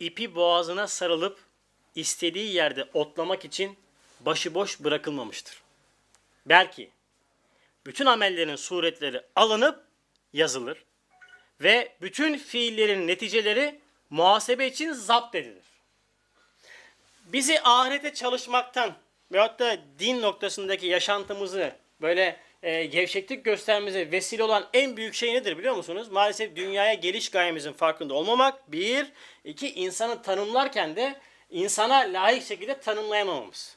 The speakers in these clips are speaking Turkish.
ipi boğazına sarılıp istediği yerde otlamak için başıboş bırakılmamıştır. Belki bütün amellerin suretleri alınıp yazılır ve bütün fiillerin neticeleri muhasebe için zapt edilir. Bizi ahirete çalışmaktan veyahut da din noktasındaki yaşantımızı böyle e, gevşeklik göstermemize vesile olan en büyük şey nedir biliyor musunuz? Maalesef dünyaya geliş gayemizin farkında olmamak. Bir, iki insanı tanımlarken de insana layık şekilde tanımlayamamamız.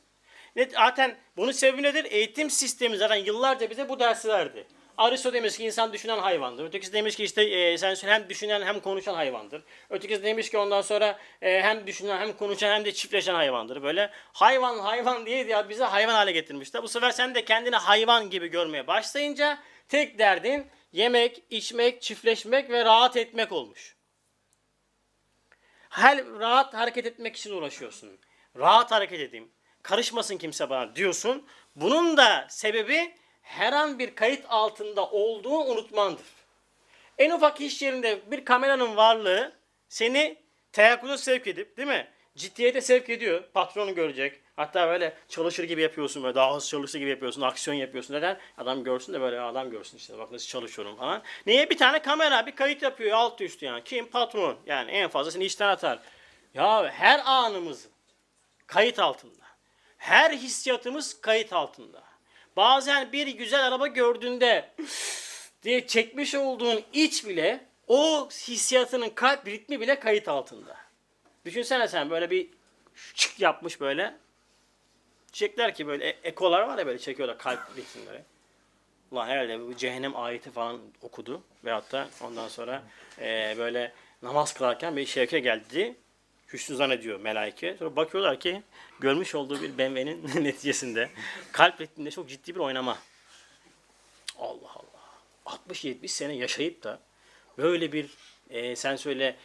Zaten bunun sebebi nedir? Eğitim sistemi zaten yıllarca bize bu dersi verdi. Aristo demiş ki insan düşünen hayvandır. Ötekisi demiş ki işte e, sen hem düşünen hem konuşan hayvandır. Ötekisi demiş ki ondan sonra e, hem düşünen hem konuşan hem de çiftleşen hayvandır. Böyle hayvan hayvan diye diye bize hayvan hale getirmişler. Bu sefer sen de kendini hayvan gibi görmeye başlayınca tek derdin yemek, içmek, çiftleşmek ve rahat etmek olmuş. Her rahat hareket etmek için uğraşıyorsun. Rahat hareket edeyim. Karışmasın kimse bana diyorsun. Bunun da sebebi her an bir kayıt altında olduğu unutmandır. En ufak iş yerinde bir kameranın varlığı seni teyakkuza sevk edip değil mi? Ciddiyete sevk ediyor. Patronu görecek. Hatta böyle çalışır gibi yapıyorsun böyle daha hızlı çalışır gibi yapıyorsun. Aksiyon yapıyorsun. Neden? Adam görsün de böyle adam görsün işte bak nasıl çalışıyorum falan. Niye? Bir tane kamera bir kayıt yapıyor alt üstü yani. Kim? Patron. Yani en fazla seni işten atar. Ya her anımız kayıt altında. Her hissiyatımız kayıt altında. Bazen bir güzel araba gördüğünde diye çekmiş olduğun iç bile o hissiyatının kalp ritmi bile kayıt altında. Düşünsene sen böyle bir çık yapmış böyle. Çiçekler ki böyle e- ekolar var ya böyle çekiyorlar kalp ritimleri. Ulan herhalde bu cehennem ayeti falan okudu. Veyahut da ondan sonra e, böyle namaz kılarken bir şevke geldi. Hüsnü zannediyor melaike. Sonra bakıyorlar ki görmüş olduğu bir benvenin neticesinde kalp ritminde çok ciddi bir oynama. Allah Allah. 60-70 sene yaşayıp da böyle bir e, sen söyle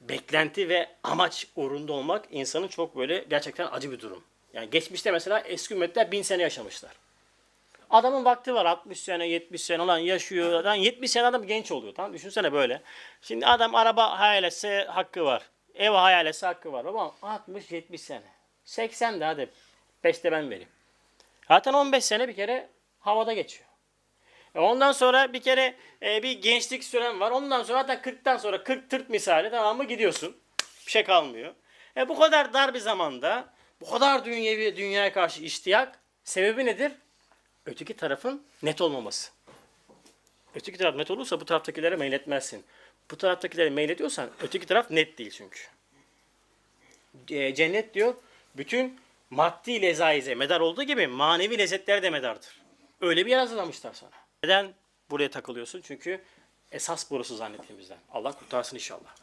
beklenti ve amaç uğrunda olmak insanın çok böyle gerçekten acı bir durum. Yani geçmişte mesela eski ümmetler bin sene yaşamışlar. Adamın vakti var 60 sene 70 sene olan yaşıyor. Adam 70 sene adam genç oluyor. Tamam düşünsene böyle. Şimdi adam araba hayal etse hakkı var. Ev hayal etse hakkı var. Ama 60-70 sene. 80 de hadi 5'te ben vereyim. Zaten 15 sene bir kere havada geçiyor. E Ondan sonra bir kere e, bir gençlik süren var. Ondan sonra hatta 40'tan sonra 40 tırt misali tamam mı gidiyorsun. Bir şey kalmıyor. E bu kadar dar bir zamanda bu kadar dünyevi dünyaya karşı iştiyak sebebi nedir? Öteki tarafın net olmaması. Öteki taraf net olursa bu taraftakilere meyletmezsin. Bu taraftakilere meylediyorsan öteki taraf net değil çünkü. E, cennet diyor bütün maddi lezaize medar olduğu gibi manevi lezzetler de medardır. Öyle bir yer hazırlamışlar sana. Neden buraya takılıyorsun? Çünkü esas burası zannettiğimizden. Allah kurtarsın inşallah.